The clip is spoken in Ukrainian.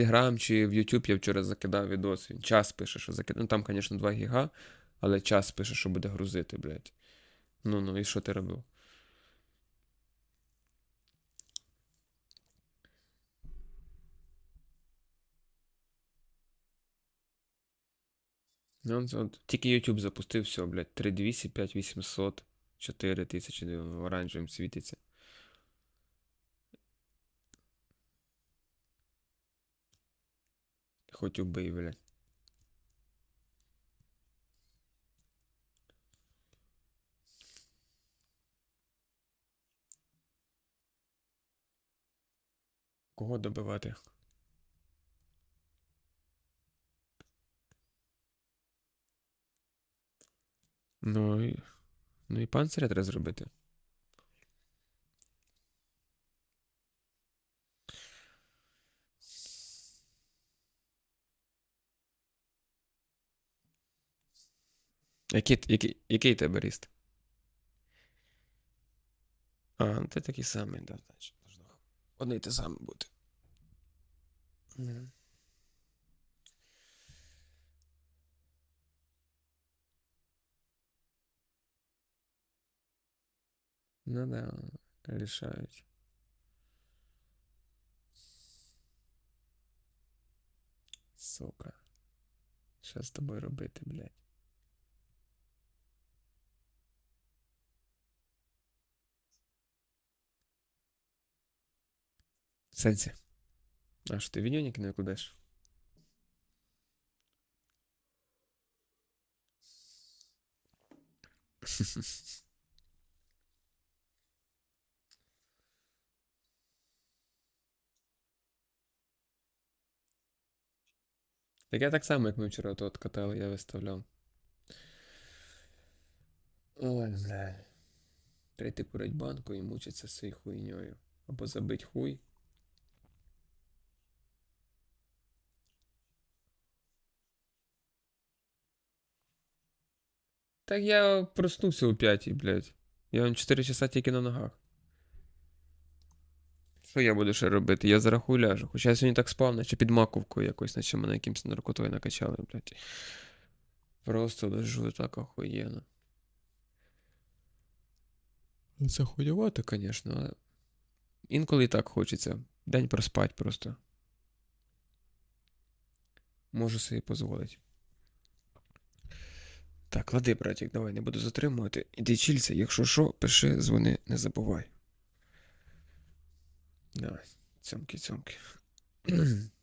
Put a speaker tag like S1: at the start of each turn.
S1: Телеграм чи в YouTube я вчора закидав відос. Він час пише, що закидав. Ну там, звісно, 2 гіга, але час пише, що буде грузити, блядь. Ну ну, і що ти робив? Ну, от, тільки YouTube запустив, все, блядь, 3200, 5800, 4000 в оранжевим світиться. Хоть убий, блядь. Кого добивати? Ну і. Ну і панциря треба зробити. Який, який, який тебе ріст? А, ну ти такий самий, да, значить. Одне й те саме бути. Мгм. Ну да, рішають. Сука. Що з тобою робити, блядь? Сенсі. А що ти відеоніки не викладаєш? Так я так само, як ми вчора тут катали, я виставляв. Ой, бля. Треба курить банку і мучитися з цією хуйньою. Або забить хуй. Так я проснувся у п'ятій, блядь. Я вон 4 часа тільки на ногах. Що я буду ще робити? Я зараз хуй ляжу. Хоча я сьогодні так спав, наче під маковкою якось, наче мене якимсь наркотою накачали, блядь. Просто лежу так охуєнно. Ну, Це хуйовато, звісно, але інколи і так хочеться. День проспать просто. Можу собі дозволити. Так, лади, братік, давай, не буду затримувати. Іди чілься, якщо що, пиши, дзвони, не забувай. Давай, цьомки, цьомки.